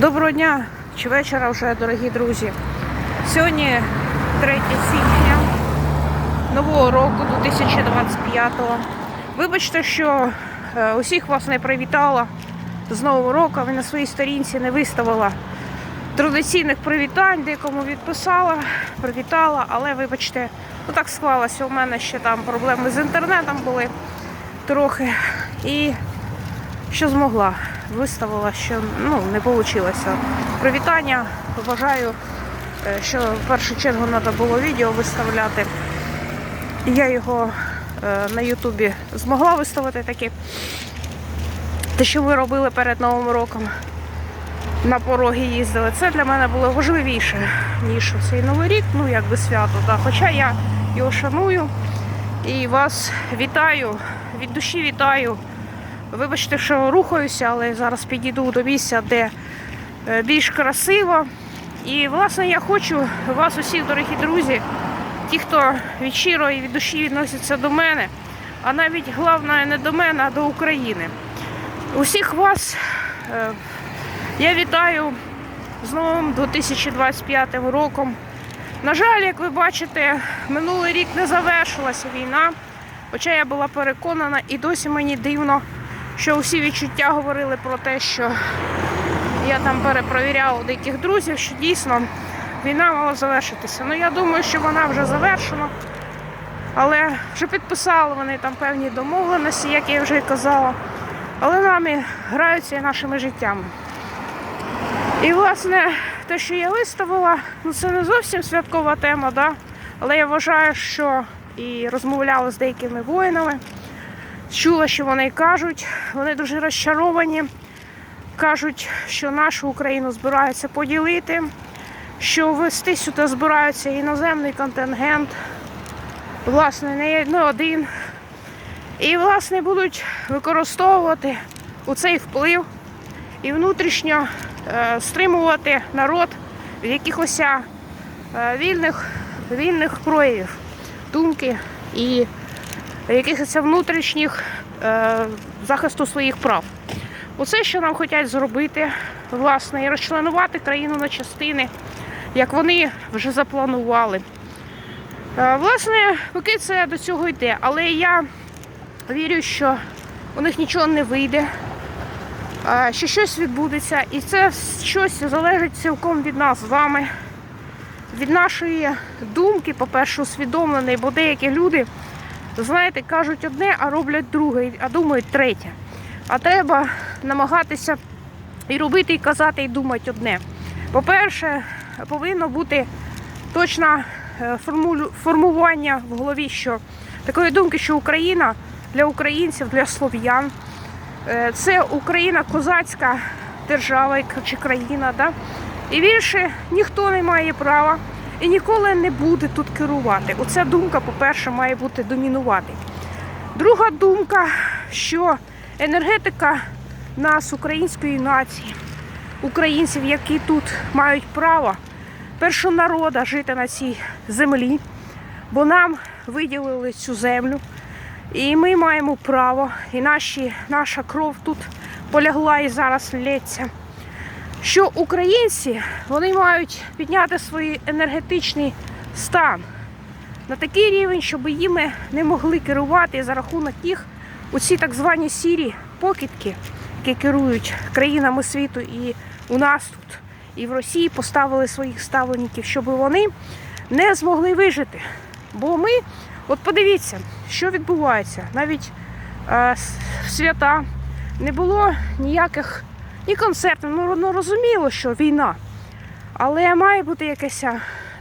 Доброго дня чи вечора вже, дорогі друзі. Сьогодні 3 січня нового року 2025-го. Вибачте, що е, усіх вас не привітала з Нового року. Ви на своїй сторінці не виставила традиційних привітань, декому відписала, привітала, але вибачте, ну так склалося. У мене ще там проблеми з інтернетом були трохи. І що змогла. Виставила, що ну, не вийшло. Привітання. Вважаю, е, що в першу чергу треба було відео виставляти. Я його е, на Ютубі змогла виставити таке. Те, що ви робили перед Новим роком, на пороги їздили, це для мене було важливіше, ніж цей Новий рік, ну якби свято. Да. Хоча я його шаную і вас вітаю, від душі вітаю. Вибачте, що рухаюся, але зараз підійду до місця, де е, більш красиво. І, власне, я хочу вас, усіх, дорогі друзі, ті, хто від щиро і від душі відносяться до мене, а навіть головне не до мене, а до України. Усіх вас е, я вітаю з новим 2025 роком. На жаль, як ви бачите, минулий рік не завершилася війна, хоча я була переконана і досі мені дивно що усі відчуття говорили про те, що я там перепровіряла деяких друзів, що дійсно війна мала завершитися. Ну я думаю, що вона вже завершена. Але вже підписали вони там певні домовленості, як я вже і казала. Але нами граються і нашими життями. І, власне, те, що я виставила, ну це не зовсім святкова тема, да? але я вважаю, що і розмовляла з деякими воїнами. Чула, що вони кажуть. Вони дуже розчаровані. Кажуть, що нашу Україну збираються поділити, що ввести сюди збираються іноземний контингент, власне, не один. І, власне, будуть використовувати у цей вплив і внутрішньо е, стримувати народ від якихось е, вільних, вільних проявів думки і якихось внутрішніх е, захисту своїх прав. Оце, що нам хочуть зробити, власне, і розчленувати країну на частини, як вони вже запланували. Е, власне, поки це до цього йде, але я вірю, що у них нічого не вийде, е, що щось відбудеться, і це щось залежить цілком від нас з вами, від нашої думки, по-перше, усвідомленої, бо деякі люди знаєте, кажуть одне, а роблять друге, а думають третє. А треба намагатися і робити, і казати, і думати одне. По-перше, повинно бути точне формування в голові, що такої думки, що Україна для українців, для слов'ян е, це Україна козацька держава чи країна. Да? І більше ніхто не має права і ніколи не буде тут керувати. Оця думка, по-перше, має бути домінувати. Друга думка, що енергетика нас, української нації, українців, які тут мають право першого народа жити на цій землі, бо нам виділили цю землю, і ми маємо право, і наші, наша кров тут полягла і зараз лється що українці вони мають підняти свій енергетичний стан на такий рівень, щоб їми не могли керувати за рахунок їх оці так звані сірі покидки, які керують країнами світу і у нас тут, і в Росії поставили своїх ставленників, щоб вони не змогли вижити. Бо ми, от подивіться, що відбувається, навіть е, свята не було ніяких ні концертів. Ну, ну розуміло, що війна. Але має бути якесь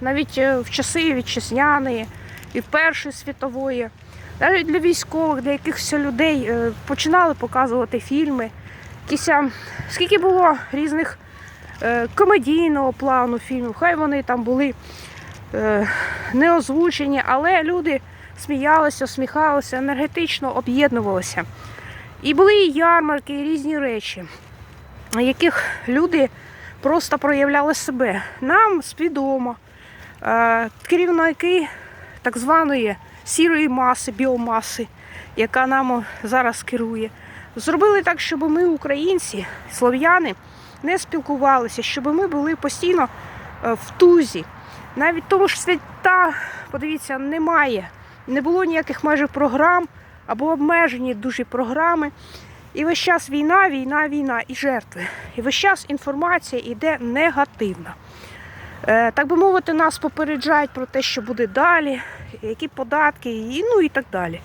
навіть е, в часи вітчизняної і Першої світової, навіть для військових, для якихось людей е, починали показувати фільми. Якісь, скільки було різних е, комедійного плану фільмів, хай вони там були не озвучені, але люди сміялися, сміхалися, енергетично об'єднувалися. І були і ярмарки, і різні речі яких люди просто проявляли себе. Нам свідомо е, керівники так званої сірої маси, біомаси, яка нам зараз керує, зробили так, щоб ми, українці, слов'яни, не спілкувалися, щоб ми були постійно е, в тузі. Навіть тому ж свята, подивіться, немає. Не було ніяких майже програм або обмежені дуже програми. І весь час війна, війна, війна і жертви. І весь час інформація йде негативна. Е, Так би мовити, нас попереджають про те, що буде далі, які податки, і, ну і так далі.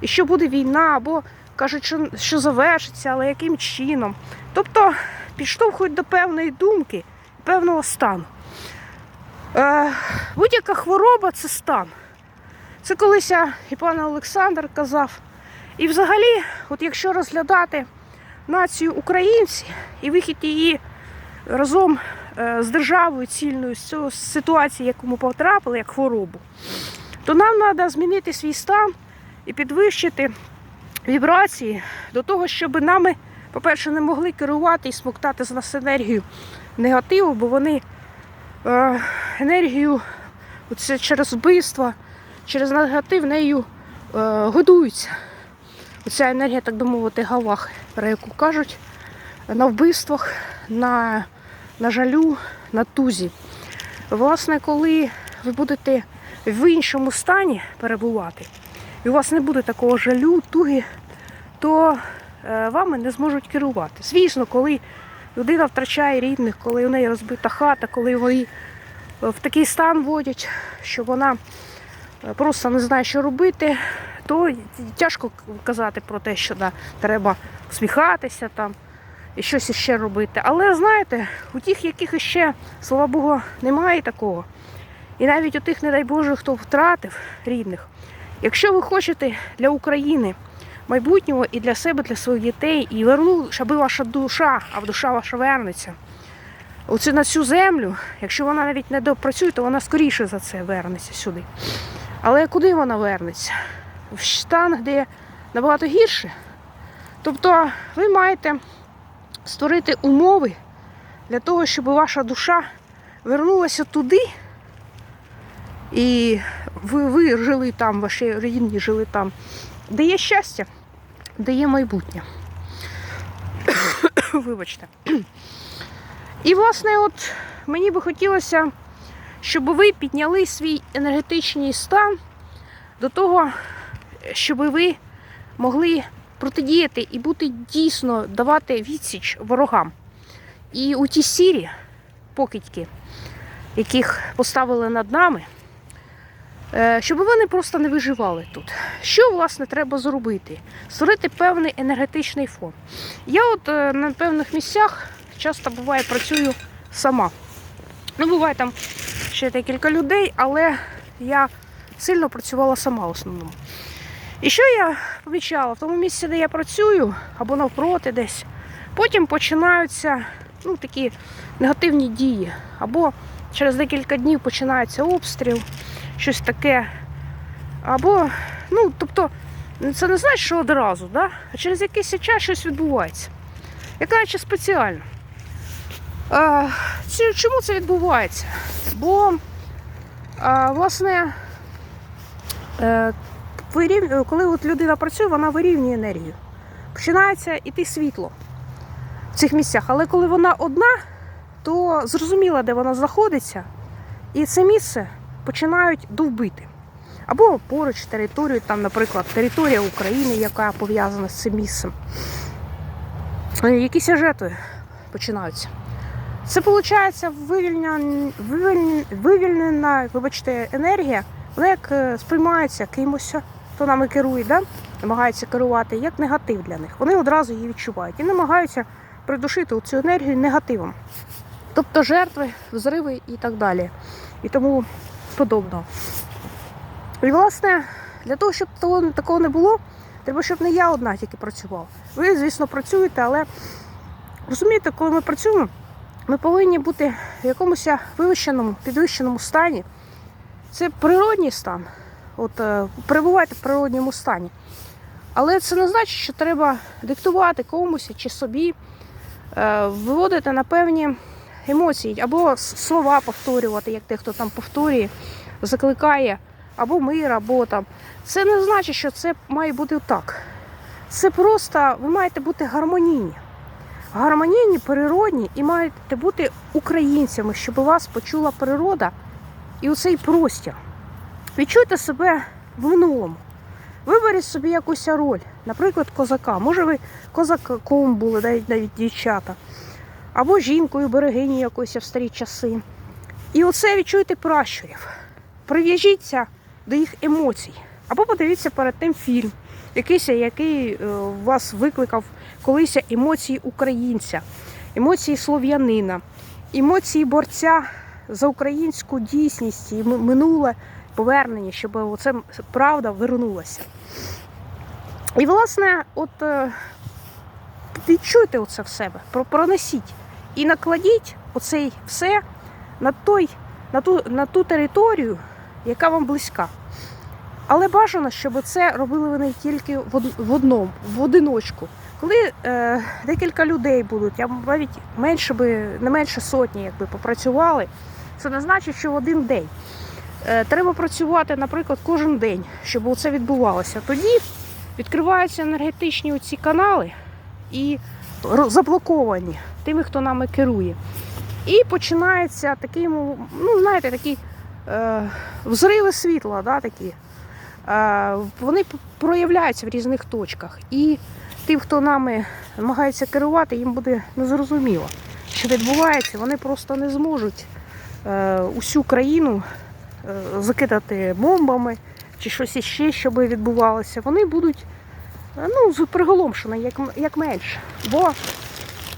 І що буде війна, або кажуть, що, що завершиться, але яким чином. Тобто підштовхують до певної думки, певного стану. Е, Будь-яка хвороба це стан. Це колись я і пан Олександр казав. І взагалі, от якщо розглядати націю українці і вихід її разом е, з державою цільною з цього ситуації, яку ми потрапили, як хворобу, то нам треба змінити свій стан і підвищити вібрації до того, щоб нами, по-перше, не могли керувати і смоктати з нас енергію негативу, бо вони е, енергію через вбивство, через негатив нею е, годуються. Оця енергія, так би мовити, гавах, про яку кажуть, на вбивствах, на, на жалю, на тузі. Власне, коли ви будете в іншому стані перебувати, і у вас не буде такого жалю, туги, то е, вами не зможуть керувати. Звісно, коли людина втрачає рідних, коли у неї розбита хата, коли її в такий стан вводять, що вона е, просто не знає, що робити, то тяжко казати про те, що да, треба усміхатися там і щось іще робити. Але знаєте, у тих, яких іще, слава Богу, немає такого. І навіть у тих, не дай Боже, хто втратив рідних. Якщо ви хочете для України майбутнього і для себе, для своїх дітей, і верну, щоб ваша душа, а душа ваша вернеться. Оце на цю землю, якщо вона навіть не допрацює, то вона скоріше за це вернеться сюди. Але куди вона вернеться? В стан, де набагато гірше. Тобто ви маєте створити умови для того, щоб ваша душа вернулася туди, і ви, ви жили там, ваші рідні жили там, де є щастя, де є майбутнє. Вибачте. І, власне, от мені би хотілося, щоб ви підняли свій енергетичний стан до того, щоб ви могли протидіяти і бути дійсно давати відсіч ворогам. І у ті сірі покидьки, яких поставили над нами, е, щоб вони просто не виживали тут. Що, власне, треба зробити? Створити певний енергетичний фон. Я от е, на певних місцях часто буває працюю сама. Ну, буває там ще декілька людей, але я сильно працювала сама в основному. І що я помічала? В тому місці, де я працюю, або навпроти десь, потім починаються ну, такі негативні дії. Або через декілька днів починається обстріл, щось таке. Або, ну, тобто, це не значить, що одразу, да? а через якийсь час щось відбувається. Я кажу, спеціально. А, чому це відбувається? Бо, а, власне, е, вирів... коли от людина працює, вона вирівнює енергію. Починається йти світло в цих місцях. Але коли вона одна, то зрозуміло, де вона знаходиться, і це місце починають довбити. Або поруч територію, там, наприклад, територія України, яка пов'язана з цим місцем. Е, Якісь жертви починаються. Це виходить вивільнена, вивільнена вибачте, енергія, вона як е, сприймається кимось, хто нами керує, да? намагається керувати, як негатив для них. Вони одразу її відчувають і намагаються придушити цю енергію негативом. Тобто жертви, взриви і так далі. І тому подобного. І, власне, для того, щоб такого не було, треба, щоб не я одна тільки працювала. Ви, звісно, працюєте, але розумієте, коли ми працюємо, ми повинні бути в якомусь вивищеному, підвищеному стані. Це природній стан. От е, перебувати в природньому стані. Але це не значить, що треба диктувати комусь чи собі, е, виводити на певні емоції, або слова повторювати, як дехто там повторює, закликає, або мир, або там. Це не значить, що це має бути так. Це просто ви маєте бути гармонійні. гармонійні, природні і маєте бути українцями, щоб вас почула природа і оцей простір. Відчуйте себе в минулому. Виберіть собі якусь роль, наприклад, козака. Може, ви козаком були, навіть навіть дівчата, або жінкою, берегині якоїсь в старі часи. І оце відчуйте пращурів. Прив'яжіться до їх емоцій. Або подивіться перед тим фільм, якийсь, який е, вас викликав колись емоції українця, емоції слов'янина, емоції борця за українську дійсність і минуле повернення, щоб оце правда вернулася. І, власне, от е, відчуйте оце в себе, пронесіть і накладіть оце все на, той, на, ту, на ту територію, яка вам близька. Але бажано, щоб це робили вони тільки в одному, в одиночку. Коли е, декілька людей будуть, а навіть менше би, не менше сотні, якби попрацювали, це не значить, що в один день. Е, треба працювати, наприклад, кожен день, щоб це відбувалося. Тоді відкриваються енергетичні оці канали і заблоковані тими, хто нами керує. І починається такий, ну знаєте, такі е, взриви світла, да, такі. Е, вони проявляються в різних точках. І тим, хто нами намагається керувати, їм буде незрозуміло, що відбувається. Вони просто не зможуть е, усю країну закидати бомбами чи щось іще, щоб відбувалося. Вони будуть е, ну, приголомшені як, як менше. Бо,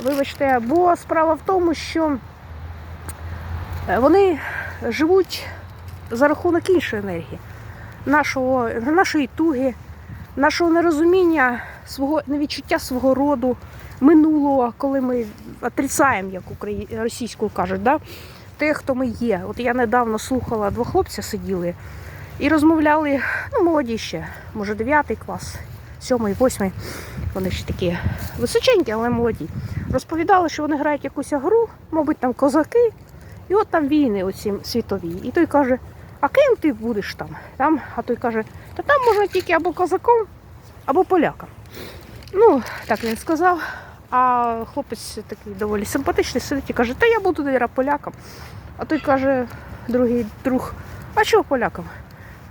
вибачте, бо справа в тому, що е, вони живуть за рахунок іншої енергії, нашого, нашої туги, нашого нерозуміння, свого невідчуття свого роду, минулого, коли ми отрицаємо, як російською кажуть, да? Те, хто ми є. От я недавно слухала, два хлопця сиділи і розмовляли, ну, молоді ще, може, 9 клас, 7, 8. Вони ще такі височенькі, але молоді. Розповідали, що вони грають якусь гру, мабуть, там козаки, і от там війни оці світові. І той каже, а ким ти будеш там? там? А той каже, та там можна тільки або козаком, або поляком. Ну, так він сказав. А хлопець такий доволі симпатичний сидить і каже, та я буду наверно, поляком. А той каже, другий друг, а чого полякам?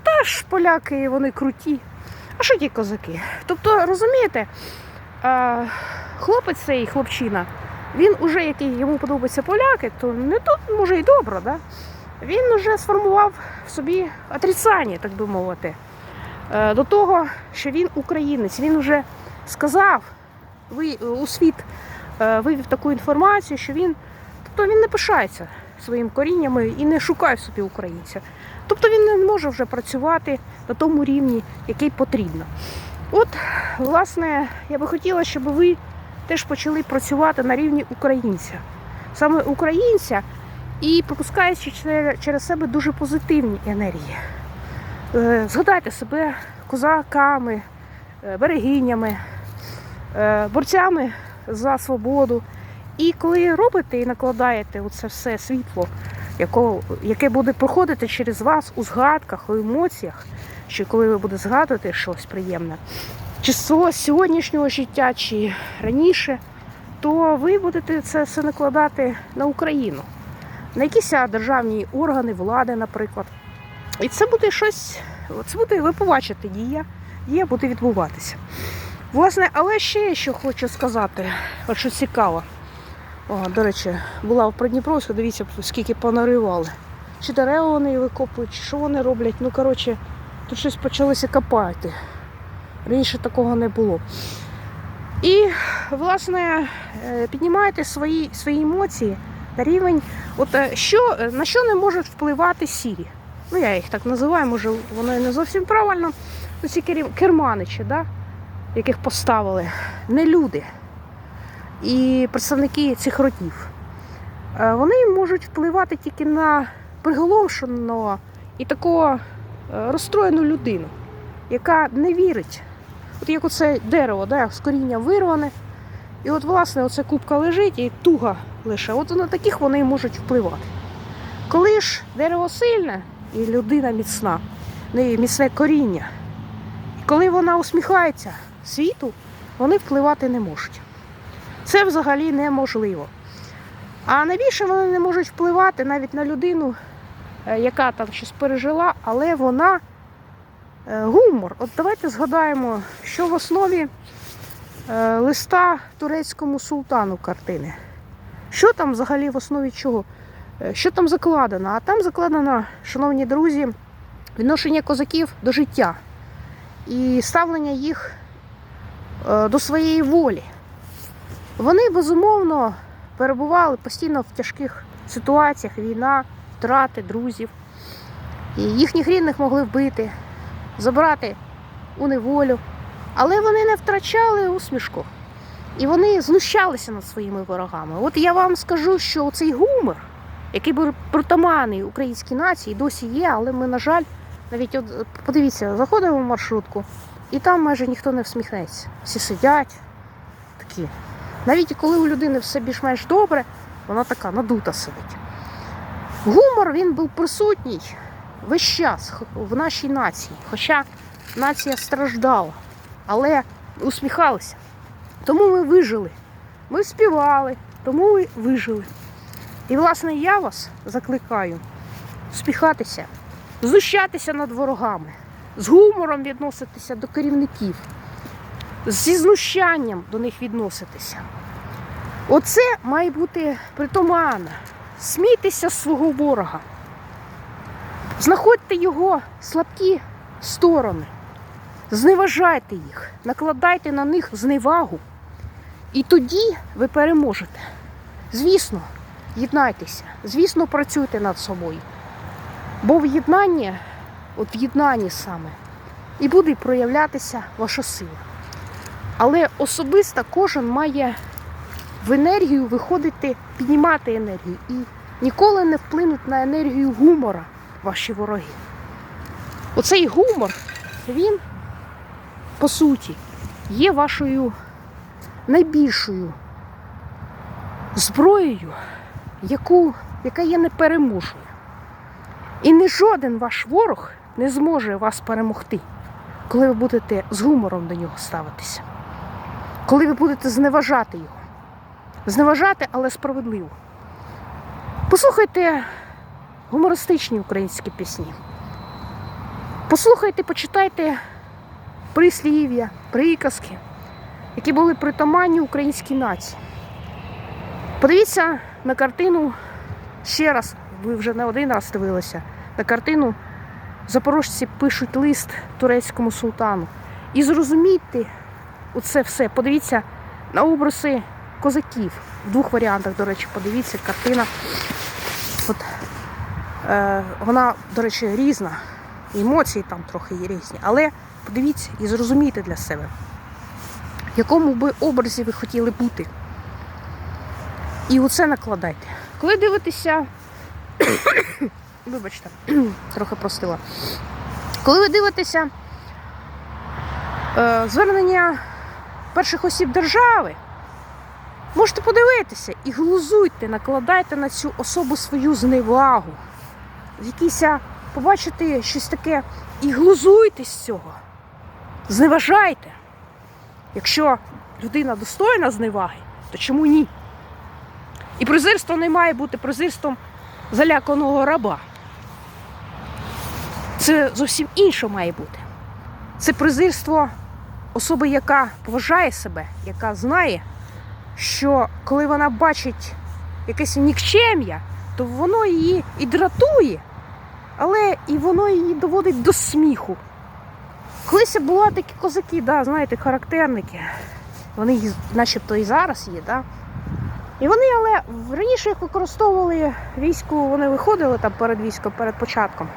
Та ж поляки, вони круті. А що ті козаки? Тобто, розумієте, хлопець цей хлопчина, він уже, який йому подобаються поляки, то не тут може і добре, да? він вже сформував в собі отрицання, так би мовити, е, до того, що він українець. Він вже сказав у світ е, вивів таку інформацію, що він, тобто він не пишається своїм коріннями і не шукає собі українця. Тобто він не може вже працювати на тому рівні, який потрібно. От, власне, я би хотіла, щоб ви теж почали працювати на рівні українця. Саме українця і пропускаючи через- себе дуже позитивні енергії. Е, Згадайте себе козаками, е, берегинями, борцями за свободу. І коли робите і накладаєте оце все світло, яке буде проходити через вас у згадках, у емоціях, що коли ви будете згадувати щось приємне, чи з свого сьогоднішнього життя, чи раніше, то ви будете це все накладати на Україну, на якісь державні органи влади, наприклад. І це буде щось, це буде, ви побачите, дія, дія буде відбуватися. Власне, але ще що хочу сказати, от що цікаво. О, до речі, була в Придніпровську, дивіться, скільки понаривали. Чи дерева вони викопують, чи що вони роблять. Ну, коротше, тут щось почалося копати. Раніше такого не було. І, власне, е, піднімайте свої, свої емоції на рівень, от е, що, на що не можуть впливати сірі. Ну, я їх так називаю, може, воно і не зовсім правильно. Ну, ці керманичі, да? Яких поставили, не люди і представники цих родів. Е, Вони можуть впливати тільки на приголомшеного і такого е, розстроєну людину, яка не вірить. От як оце дерево, да, з коріння вирване, і от, власне, оце кубка лежить і туга лише. От на таких вони можуть впливати. Коли ж дерево сильне і людина міцна, неї міцне коріння, коли вона усміхається світу, вони впливати не можуть. Це взагалі неможливо. А найбільше вони не можуть впливати навіть на людину, е, яка там щось пережила, але вона е, гумор. От давайте згадаємо, що в основі е, листа турецькому султану картини. Що там взагалі в основі чого? Що там закладено? А там закладено, шановні друзі, відношення козаків до життя і ставлення їх до своєї волі. Вони безумовно перебували постійно в тяжких ситуаціях: війна, втрати друзів. І їхніх рідних могли вбити, забрати у неволю. Але вони не втрачали усмішку. І вони знущалися над своїми ворогами. От я вам скажу, що цей гумор, який був притаманний українській нації, досі є, але ми, на жаль, навіть от подивіться, заходимо в маршрутку, і там майже ніхто не всміхнеться. Всі сидять такі. Навіть коли у людини все більш-менш добре, вона така надута сидить. Гумор він був присутній весь час в нашій нації. Хоча нація страждала, але усміхалися. Тому ми вижили. Ми співали, тому ми вижили. І, власне, я вас закликаю усміхатися, знущатися над ворогами, з гумором відноситися до керівників, зі знущанням до них відноситися. Оце має бути притаманно. Смійтеся з свого ворога. Знаходьте його слабкі сторони, зневажайте їх, накладайте на них зневагу. І тоді ви переможете. Звісно, єднайтеся, звісно, працюйте над собою. Бо в єднанні, от в єднанні саме, і буде проявлятися ваша сила. Але особисто кожен має в енергію виходити, піднімати енергію і ніколи не вплинуть на енергію гумора ваші вороги. Оцей гумор, він, по суті, є вашою найбільшою зброєю, яку, яка є непереможною. І не жоден ваш ворог не зможе вас перемогти, коли ви будете з гумором до нього ставитися, коли ви будете зневажати його. Зневажати, але справедливо. Послухайте гумористичні українські пісні. Послухайте, почитайте прислів'я, приказки, які були притаманні українській нації. Подивіться на картину ще раз, ви вже не один раз дивилися, на картину запорожці пишуть лист турецькому султану. І зрозумійте оце все. Подивіться на образи козаків. В двох варіантах, до речі, подивіться, картина. От, е, вона, до речі, різна. Емоції там трохи є різні. Але подивіться і зрозумійте для себе, в якому би образі ви хотіли бути. І оце накладайте. Коли дивитеся, вибачте, трохи простила. Коли ви дивитеся е, звернення перших осіб держави, можете подивитися і глузуйте, накладайте на цю особу свою зневагу. Якісь, побачите щось таке і глузуйте з цього. Зневажайте. Якщо людина достойна зневаги, то чому ні? І презирство не має бути презирством заляканого раба. Це зовсім інше має бути. Це презирство особи, яка поважає себе, яка знає, що коли вона бачить якесь нікчем'я, то воно її і дратує, але і воно її доводить до сміху. Колись були такі козаки, да, знаєте, характерники. Вони начебто і зараз є, да? І вони, але раніше їх використовували війську, вони виходили там перед військом, перед початком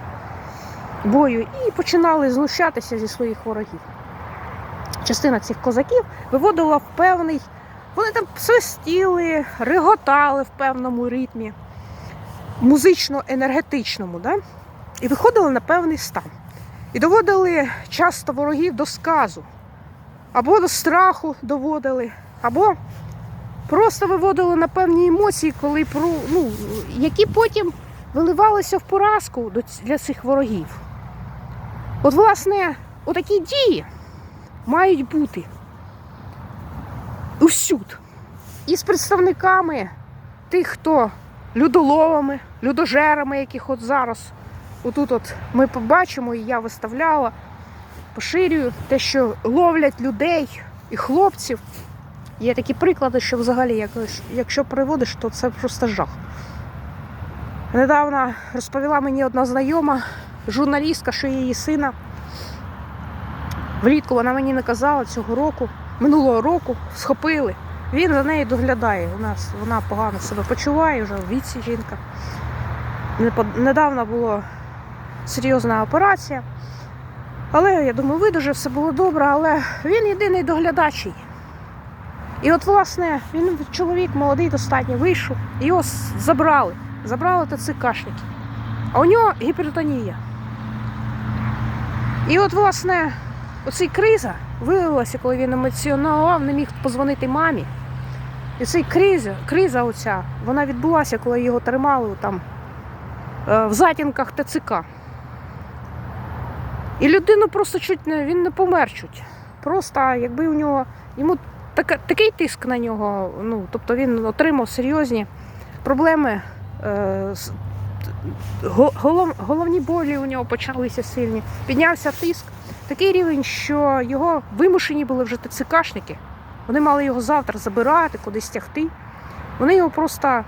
бою і починали знущатися зі своїх ворогів. Частина цих козаків виводила в певний. Вони там свистіли, реготали в певному ритмі, музично-енергетичному, да? і виходили на певний стан. І доводили часто ворогів до сказу, або до страху доводили, або просто виводили на певні емоції, коли ну, які потім виливалися в поразку для цих ворогів. От, власне, отакі дії мають бути усюд. і з представниками тих, хто людоловами, людожерами, яких от зараз отут от ми побачимо, і я виставляла, поширюю те, що ловлять людей і хлопців. Є такі приклади, що взагалі, якщо приводиш, то це просто жах. Недавно розповіла мені одна знайома, журналістка, що її сина влітку вона мені не казала цього року, минулого року схопили. Він за нею доглядає. У нас вона погано себе почуває, вже в віці жінка. Недавно була серйозна операція. Але я думаю, видуже, все було добре, але він єдиний доглядач її. І от, власне, він чоловік молодий, достатньо вийшов, його забрали. Забрали ТЦКшники. А у нього гіпертонія. І от, власне, оцей криза виявилася, коли він емоціонував, не міг позвонити мамі. І цей криза, криза оця, вона відбулася, коли його тримали там е, в затінках ТЦК. І людину просто чуть не він не помер чуть. Просто якби у нього йому така, такий тиск на нього, ну тобто він отримав серйозні проблеми. Е, голов, головні болі у нього почалися сильні. Піднявся тиск. Такий рівень, що його вимушені були вже ТЦКшники. Вони мали його завтра забирати, кудись тягти. Вони його просто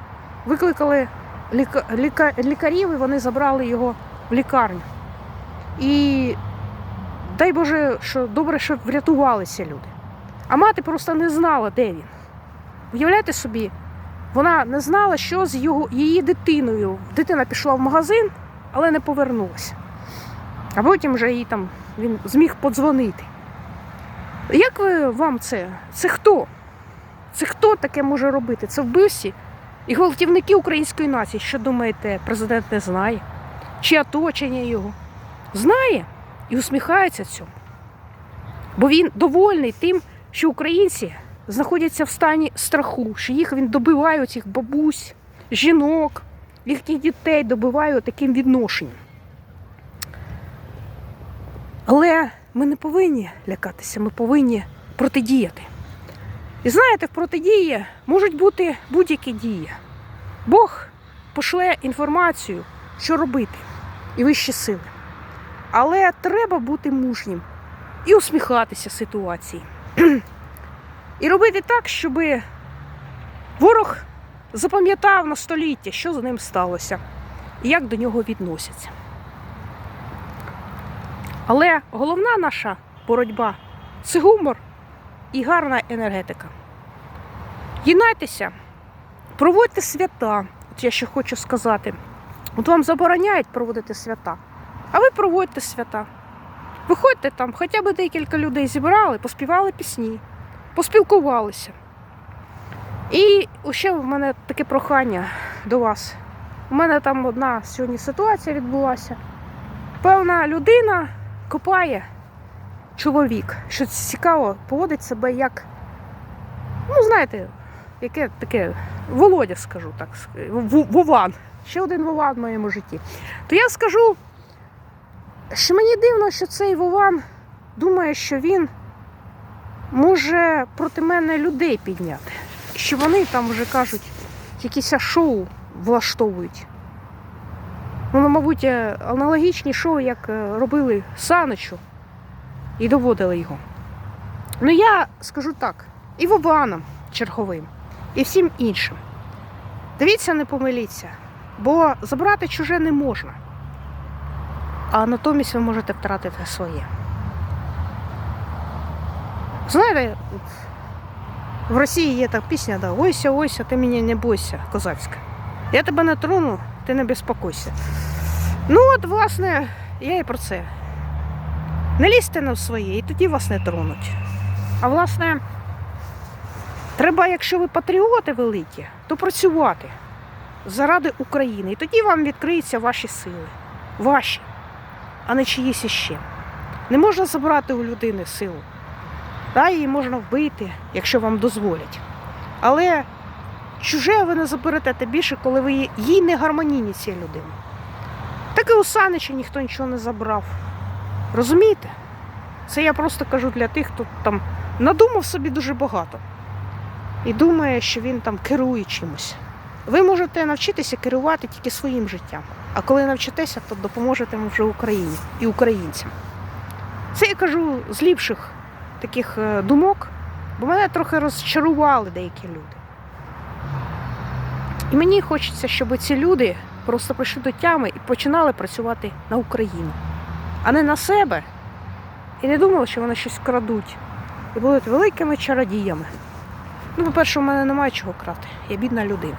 викликали ліка, ліка, лікарів і вони забрали його в лікарню. І дай Боже, що добре, що врятувалися люди. А мати просто не знала, де він. Уявляєте собі, вона не знала, що з його, її дитиною. Дитина пішла в магазин, але не повернулася. А потім вже їй там він зміг подзвонити. Як ви вам це? Це хто? Це хто таке може робити? Це вбивці і гвалтівники української нації. Що думаєте, президент не знає? Чи оточення його? Знає і усміхається цьому. Бо він довольний тим, що українці знаходяться в стані страху, що їх він добиває цих бабусь, жінок, їхніх дітей добиває таким відношенням. Але ми не повинні лякатися, ми повинні протидіяти. І знаєте, в протидії можуть бути будь-які дії. Бог пошле інформацію, що робити, і вищі сили. Але треба бути мужнім і усміхатися ситуації. І робити так, щоб ворог запам'ятав на століття, що з ним сталося і як до нього відносяться. Але головна наша боротьба це гумор і гарна енергетика. Єднайтеся, проводьте свята. От я ще хочу сказати. От вам забороняють проводити свята, а ви проводьте свята. Виходьте там, хоча б декілька людей зібрали, поспівали пісні, поспілкувалися. І ще в мене таке прохання до вас. У мене там одна сьогодні ситуація відбулася. Певна людина копає чоловік, що цікаво, поводить себе як, ну, знаєте, яке таке Володя, скажу так, Вован. Ще один Вован в моєму житті. То я скажу, що мені дивно, що цей Вован думає, що він може проти мене людей підняти. Що вони там вже кажуть, якісь шоу влаштовують. Воно, мабуть, е, аналогічні шоу, як е, робили Саничу і доводили його. Ну я скажу так, і Вованам черговим, і всім іншим. Дивіться, не помиліться, бо забрати чуже не можна. А натомість ви можете втратити своє. Знаєте, в Росії є така пісня, да, ойся, ойся, ти мене не бойся, козацька. Я тебе не трону, ти не безпокойся. Ну от, власне, я і про це. Не лізьте на своє, і тоді вас не тронуть. А власне, треба, якщо ви патріоти великі, то працювати заради України. І тоді вам відкриються ваші сили. Ваші, а не чиїсь іще. Не можна забрати у людини силу. Та її можна вбити, якщо вам дозволять. Але чуже ви не заберете більше, коли ви їй- не гармонійні цій людині. Так і у Санича ніхто нічого не забрав. Розумієте? Це я просто кажу для тих, хто там надумав собі дуже багато. і думає, що він там керує чимось. Ви можете навчитися керувати тільки своїм життям. А коли навчитеся, то допоможете вже Україні і українцям. Це я кажу з ліпших таких е, думок, бо мене трохи розчарували деякі люди. І мені хочеться, щоб ці люди просто прийшли до тями і починали працювати на Україну, а не на себе. І не думали, що вони щось крадуть. І будуть великими чародіями. Ну, по-перше, у мене немає чого крати. Я бідна людина.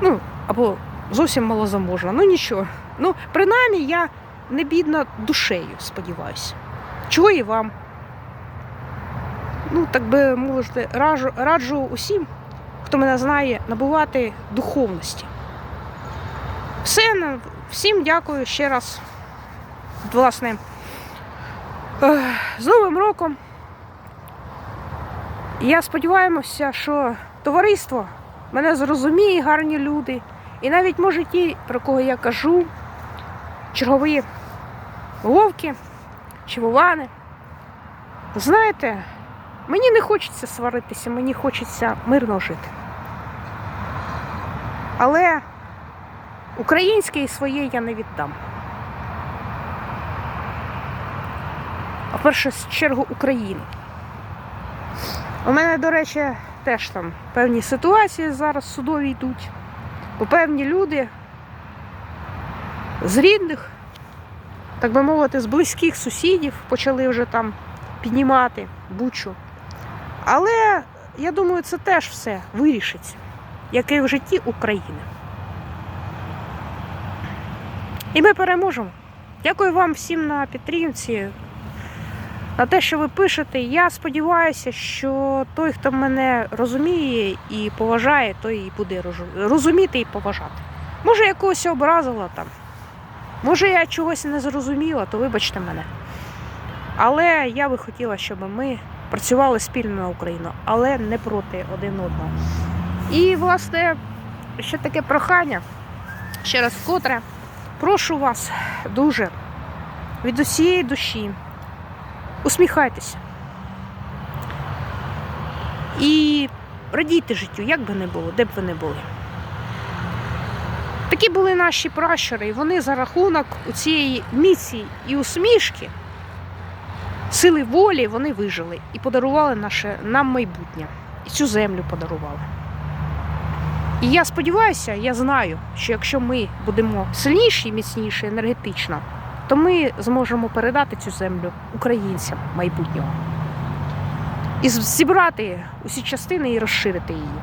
Ну, або зовсім малозаможна. Ну нічого. Ну, принаймні, я не бідна душею, сподіваюся. Чого і вам? Ну, так би мовити, раджу, раджу усім, хто мене знає, набувати духовності. Все, всім дякую ще раз. Власне, з Новим роком. Я сподіваюся, що товариство мене зрозуміє, гарні люди. І навіть може ті, про кого я кажу, чергові вовки чи вовани. Знаєте, мені не хочеться сваритися, мені хочеться мирно жити. Але українське і своє я не віддам. А в першу чергу Україну. У мене, до речі, теж там певні ситуації зараз судові йдуть. Бо певні люди з рідних, так би мовити, з близьких сусідів почали вже там піднімати бучу. Але я думаю, це теж все вирішиться, як і в житті України. І ми переможемо. Дякую вам всім на підтримці, на те, що ви пишете. Я сподіваюся, що той, хто мене розуміє і поважає, той і буде розуміти і поважати. Може, я когось образила там. Може, я чогось не зрозуміла, то вибачте мене. Але я би хотіла, щоб ми працювали спільно на Україну, але не проти один одного. І, власне, ще таке прохання, ще раз вкотре, прошу вас дуже від усієї душі. Усміхайтеся. І радійте життю, як би не було, де б ви не були. Такі були наші пращури, і вони за рахунок у цієї міці і усмішки, сили волі вони вижили і подарували наше нам майбутнє. І цю землю подарували. І я сподіваюся, я знаю, що якщо ми будемо сильніші і міцніші енергетично, то ми зможемо передати цю землю українцям майбутнього. І зібрати усі частини і розширити її.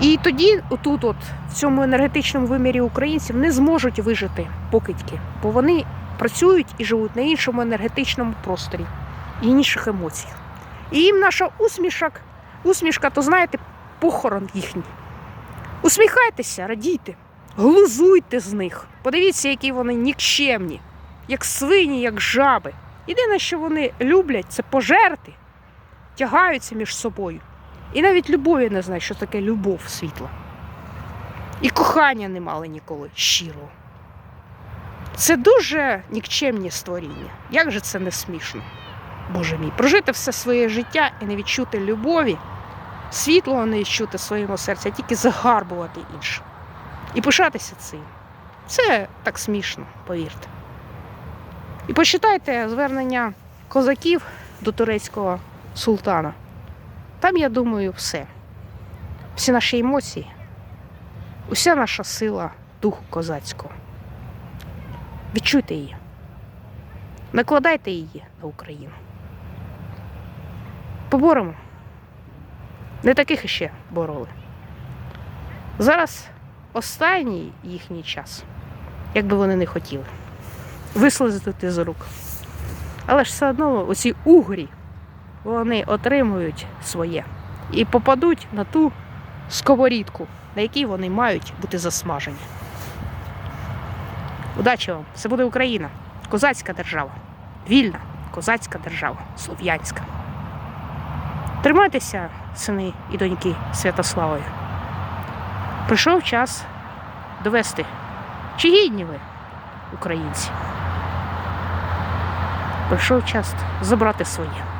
І тоді, отут, от, в цьому енергетичному вимірі українців, не зможуть вижити покидьки, бо вони працюють і живуть на іншому енергетичному просторі і інших емоціях. І їм наша усмішок, усмішка, то знаєте, похорон їхній. Усміхайтеся, радійте. Глузуйте з них. Подивіться, які вони нікчемні, як свині, як жаби. Єдине, що вони люблять, це пожерти, тягаються між собою. І навіть любові не знають, що таке любов світла. І кохання не мали ніколи щирого. Це дуже нікчемні створіння. Як же це не смішно? Боже мій, прожити все своє життя і не відчути любові, світлого не відчути своєму серці, а тільки загарбувати інших. І пишатися цим. Це так смішно, повірте. І почитайте звернення козаків до турецького султана. Там, я думаю, все. Всі наші емоції, уся наша сила духу козацького. Відчуйте її. Накладайте її на Україну. Поборемо. Не таких іще бороли. Зараз останній їхній час, як би вони не хотіли, вислизати з рук. Але ж все одно оці угрі, вони отримують своє і попадуть на ту сковорідку, на якій вони мають бути засмажені. Удачі вам! Це буде Україна, козацька держава, вільна козацька держава, слов'янська. Тримайтеся, сини і доньки Святославої. Прийшов час довести, чи гідні ви, українці. Прийшов час забрати своє.